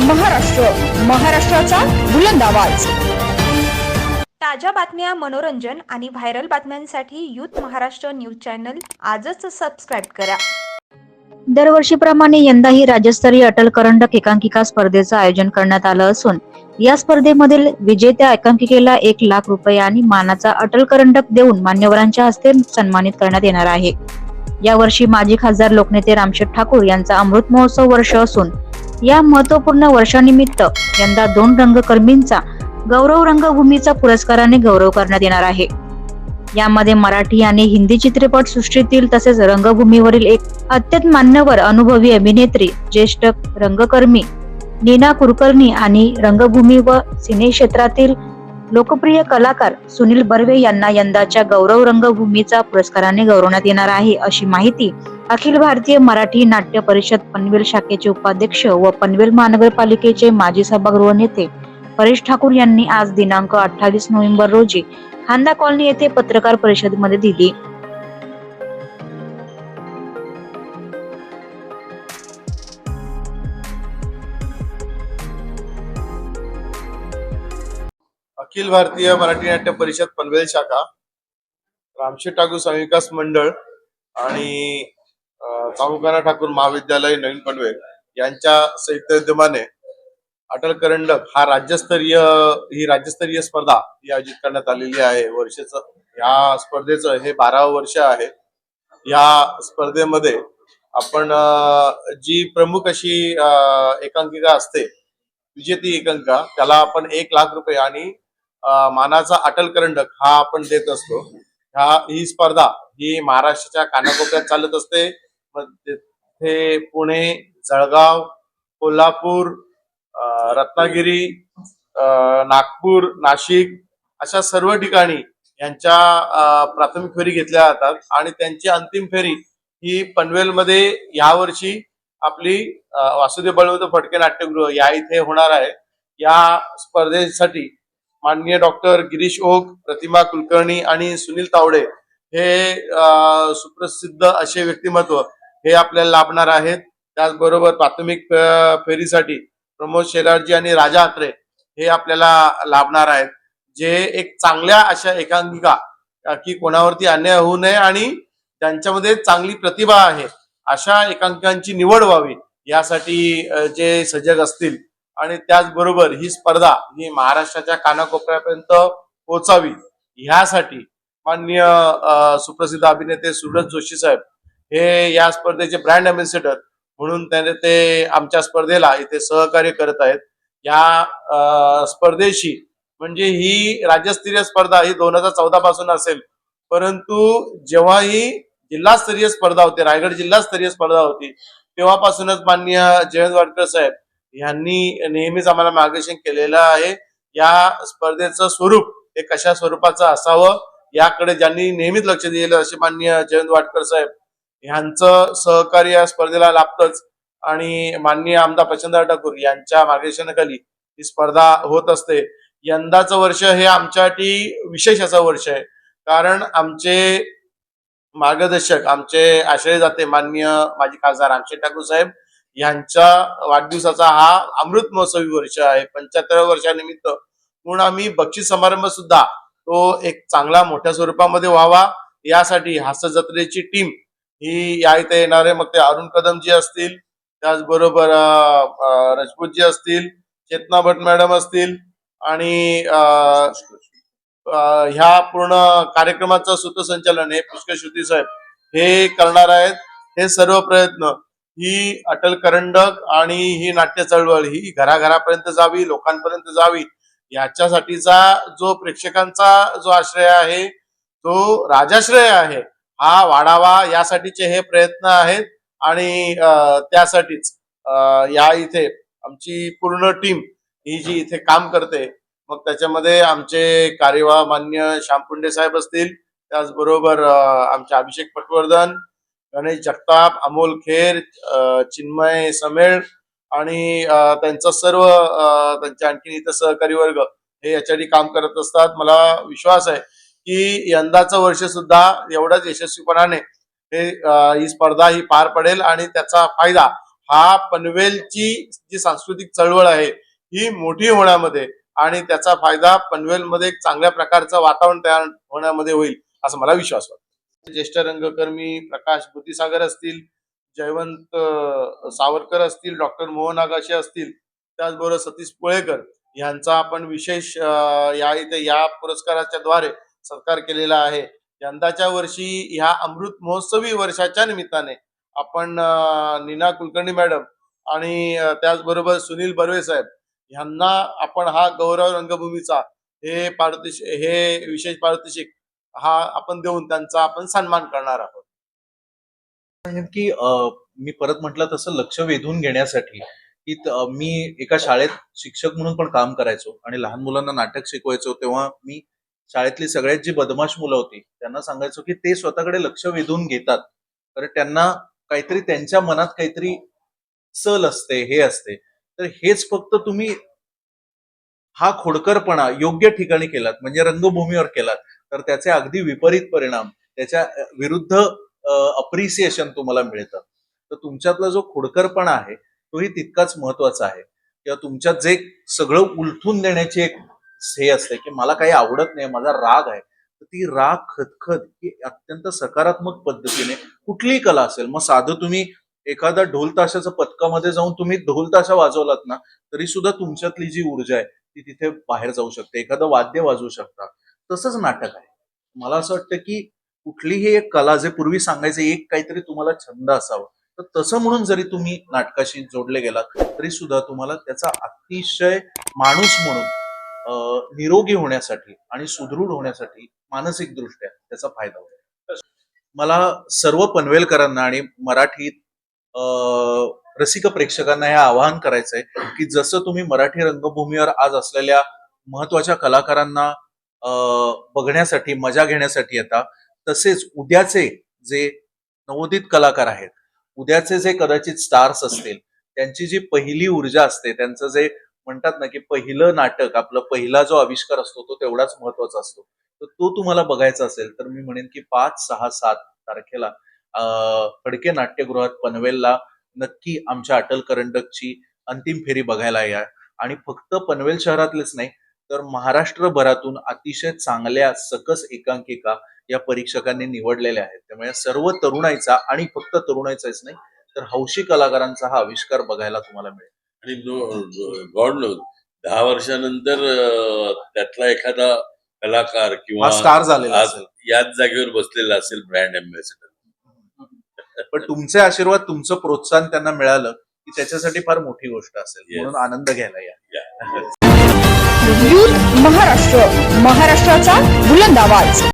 महाराष्ट्र महाराष्ट्राचा बुलंद आवाज. ताज्या बातम्या मनोरंजन आणि व्हायरल बातम्यांसाठी यूथ महाराष्ट्र न्यूज चॅनल आजच सबस्क्राईब करा. दरवर्षीप्रमाणे यंदाही राज्यस्तरीय अटल करंडक एकांकिका स्पर्धेचं आयोजन करण्यात आलं असून या स्पर्धेमधील विजेत्या एकांकिकेला एक लाख रुपये आणि मानाचा अटल करंडक देऊन मान्यवरांच्या हस्ते सन्मानित करण्यात येणार आहे. यावर्षी माजी खासदार लोकनेते रामशेठ ठाकूर यांचा अमृत महोत्सव वर्ष असून या महत्त्वपूर्ण वर्षानिमित्त यंदा दोन रंगकर्मींचा गौरव रंगभूमीचा पुरस्काराने गौरव करण्यात येणार आहे. यामध्ये मराठी आणि हिंदी चित्रपट सृष्टीतील तसेच रंगभूमीवरील एक अत्यंत मान्यवर अनुभवी अभिनेत्री ज्येष्ठ रंगकर्मी नीना कुलकर्णी आणि रंगभूमी व सिने क्षेत्रातील लोकप्रिय कलाकार सुनील बर्वे यांना यंदाच्या गौरव रंगभूमीचा पुरस्काराने गौरवण्यात येणार आहे अशी माहिती अखिल भारतीय मराठी नाट्य परिषद पनवेल शाखेचे उपाध्यक्ष व पनवेल महानगरपालिकेचे माजी सभागृह नेते परेश ठाकूर यांनी आज दिनांक अठ्ठावीस नोव्हेंबर रोजी खांदा कॉलनी येथे पत्रकार परिषदेमध्ये दिली. अखिल भारतीय मराठी नाट्य परिषद पनवेल शाखा रामशेठ ठाकूर संविकास मंडळ आणि अं, ठाकूर महाविद्यालय नवीन पनवेल यांच्या संयुक्त विद्यमाने अटल करंडक हा राज्यस्तरीय ही राज्यस्तरीय स्पर्धा ही आयोजित करण्यात आलेली आहे. वर्षेच या स्पर्धेचं हे बारावं वर्ष आहे. या स्पर्धेमध्ये आपण जी प्रमुख अशी एकांकिका असते विजेती एकांका त्याला आपण एक लाख रुपये आणि मानाचा अटल करंडक हा आपण देत असतो. ह्या ही स्पर्धा ही महाराष्ट्राच्या कानाकोपऱ्यात चालत असते. मग पुणे जळगाव कोल्हापूर रत्नागिरी नागपूर नाशिक अशा सर्व ठिकाणी यांच्या प्राथमिक फेरी घेतल्या जातात आणि त्यांची अंतिम फेरी ही पनवेलमध्ये यावर्षी आपली वासुदेव बळवंत फडके नाट्यगृह या इथे होणार आहे. या स्पर्धेसाठी माननीय डॉक्टर गिरीश ओक प्रतिमा कुलकर्णी आणि सुनील तावडे हे सुप्रसिद्ध असे व्यक्तिमत्व हे आपल्याला लाभणार आहेत. त्याचबरोबर प्राथमिक फेरीसाठी प्रमोद शेलारजी आणि राजा अत्रे हे आपल्याला लाभणार आहेत. जे एक चांगल्या अशा एकांकिका की कोणावरती अन्याय होऊ नये आणि त्यांच्यामध्ये चांगली प्रतिभा आहे अशा एकांकिकांची निवड व्हावी यासाठी जे सजग असतील आणि त्याचबरोबर ही स्पर्धा ही महाराष्ट्राच्या कानाकोपऱ्यापर्यंत पोहोचावी ह्यासाठी माननीय सुप्रसिद्ध अभिनेते सूरज जोशी साहेब हे या स्पर्धेचे ब्रँड अम्बॅसेडर म्हणून त्याने ते आमच्या स्पर्धेला इथे सहकार्य करत आहेत. या स्पर्धेशी म्हणजे ही राज्यस्तरीय स्पर्धा ही दोन हजार चौदा पासून असेल. परंतु जेव्हा ही जिल्हास्तरीय स्पर्धा होती रायगड जिल्हास्तरीय स्पर्धा होती तेव्हापासूनच माननीय जयंत वाडकर साहेब यांनी नेहमीच आम्हाला मार्गदर्शन केलेलं आहे. या स्पर्धेचं स्वरूप हे कशा स्वरूपाचं असावं याकडे ज्यांनी नेहमीच लक्ष दिलेलं असे माननीय जयंत वाटकर साहेब यांचं सहकार्य या स्पर्धेला लाभतंच. आणि माननीय आमदार प्रचंदराव ठाकूर यांच्या मार्गदर्शनाखाली ही स्पर्धा होत असते. यंदाचं वर्ष हे आमच्यासाठी विशेष असं वर्ष आहे. कारण आमचे मार्गदर्शक आमचे आश्रय जाते माननीय माजी खासदार रामशेठ ठाकूर साहेब यांच्या वाढदिवसाचा हा अमृत महोत्सवी वर्ष आहे. पंच्याहत्तर वर्षानिमित्त म्हणून आम्ही बक्षीस समारंभ सुद्धा तो एक चांगला मोठ्या स्वरूपामध्ये व्हावा. यासाठी हास्य जत्रेची टीम ही या इथे येणारे मग ते अरुण कदम जी असतील त्याचबरोबर रजपूतजी असतील चेतना भट मॅडम असतील आणि ह्या पूर्ण कार्यक्रमाचं सूत्रसंचालन हे पुष्कर श्रुती साहेब हे करणार आहेत. हे सर्व प्रयत्न ही अटल करंडक आणि ही नाट्य चळवळ ही घराघरापर्यंत जावी लोकांपर्यंत जावी याच्यासाठीचा जो प्रेक्षकांचा जो आश्रय आहे तो राजाश्रय आहे हा वाढावा यासाठीचे हे प्रयत्न आहेत आणि त्यासाठीच या इथे आमची पूर्ण टीम ही जी इथे काम करते मग त्याच्यामध्ये आमचे कार्यवाह मान्य श्यामपुंडे साहेब असतील त्याचबरोबर आमचे अभिषेक पटवर्धन गणेश जगताप अमोल खेर चिन्मय समेळ आणि त्यांचा सर्व त्यांचे आणखी इथं सहकारी वर्ग हे याच्यासाठी काम करत असतात. मला विश्वास आहे की यंदाचं वर्ष सुद्धा एवढ्याच यशस्वीपणाने हे ही स्पर्धा ही पार पडेल आणि त्याचा फायदा हा पनवेलची जी सांस्कृतिक चळवळ आहे ही मोठी होण्यामध्ये आणि त्याचा फायदा पनवेलमध्ये एक चांगल्या प्रकारचं वातावरण तयार होण्यामध्ये होईल असं मला विश्वास वाटतो. ज्येष्ठ रंगकर्मी प्रकाश बुद्धिसागर असतील जयवंत सावरकर असतील डॉक्टर मोहन आगाशे असतील त्याचबरोबर सतीश पुळेकर यांचा आपण विशेष या इथे या पुरस्काराच्या द्वारे सत्कार केलेला आहे. यंदाच्या वर्षी ह्या अमृत महोत्सवी वर्षाच्या निमित्ताने आपण नीना कुलकर्णी मॅडम आणि त्याचबरोबर सुनील बर्वे साहेब यांना आपण हा गौरव रंगभूमीचा हे पारितोषिक हे विशेष पारितोषिक हा आपण देऊन त्यांचा आपण सन्मान करणार आहोत. की मी परत म्हटलं तसं लक्ष वेधून घेण्यासाठी की मी एका शाळेत शिक्षक म्हणून पण काम करायचो आणि लहान मुलांना नाटक शिकवायचो तेव्हा मी शाळेतली सगळ्यात जी बदमाश मुलं होती त्यांना सांगायचो की ते स्वतःकडे लक्ष वेधून घेतात. तर त्यांना काहीतरी त्यांच्या मनात काहीतरी सल असते हे असते. तर हेच फक्त तुम्ही हा खोडकरपणा योग्य ठिकाणी केलात म्हणजे रंगभूमीवर केलात तर त्याचे अगदी विपरीत परिणाम त्याच्या विरुद्ध अप्रिसिएशन तुम्हाला मिळतं. तर तुमच्यातला जो खोडकरपणा आहे तोही तितकाच महत्त्वाचा आहे. किंवा तुमच्यात जे सगळं उलथून देण्याची एक हे असते की मला काही आवडत नाही माझा राग आहे तर ती राग खतखत ही अत्यंत सकारात्मक पद्धतीने कुठलीही कला असेल मग साधं तुम्ही एखादा ढोल पथकामध्ये जाऊन तुम्ही ढोल ताशा वाजवलात ना तरी सुद्धा तुमच्यातली जी ऊर्जा आहे ती तिथे बाहेर जाऊ शकते एखादं वाद्य वाजवू शकता तसंच नाटक आहे. मला असं वाटतं की कुठलीही एक कला जे पूर्वी सांगायचे एक काहीतरी तुम्हाला छंद असावा. तर तसं म्हणून जरी तुम्ही नाटकाशी जोडले गेलात तरी सुद्धा तुम्हाला त्याचा अतिशय माणूस म्हणून निरोगी होण्यासाठी आणि सुदृढ होण्यासाठी मानसिक दृष्ट्या त्याचा फायदा होतो. मला सर्व पनवेलकरांना आणि मराठीत रसिक प्रेक्षकांना हे आवाहन करायचंय की जसं तुम्ही मराठी रंगभूमीवर आज असलेल्या महत्त्वाच्या कलाकारांना बघण्यासाठी मजा घेण्यासाठी येता तसेच उद्याचे जे नवोदित कलाकार आहेत उद्याचे जे कदाचित स्टार्स असतील त्यांची जी पहिली ऊर्जा असते त्यांचं जे म्हणतात ना की पहिलं नाटक आपलं पहिला जो आविष्कार असतो तो तेवढाच महत्त्वाचा असतो. तर तो तुम्हाला बघायचा असेल तर मी म्हणेन की पाच सहा सात तारखेला अं, फडके नाट्यगृहात पनवेलला नक्की आमच्या अटल करंडकची अंतिम फेरी बघायला या. आणि फक्त पनवेल शहरातलेच नाही तर महाराष्ट्रभरातून अतिशय चांगल्या सकस एकांकिका या परीक्षकांनी निवडलेल्या आहेत. त्यामुळे सर्व तरुणाईचा आणि फक्त तरुणाईचाच नाही तर हौशी कलाकारांचा हा आविष्कार बघायला तुम्हाला मिळेल. आणि गॉड नो दहा वर्षानंतर त्यातला एखादा कलाकार किंवा स्टार झालेला याच जागेवर बसलेला असेल ब्रँड अँबॅसेडर. पण तुमचे आशीर्वाद तुमचं प्रोत्साहन त्यांना मिळालं की त्याच्यासाठी फार मोठी गोष्ट असेल. म्हणून आनंद घ्यायला या. महाराष्ट्र महाराष्ट्राचा बुलंद आवाज.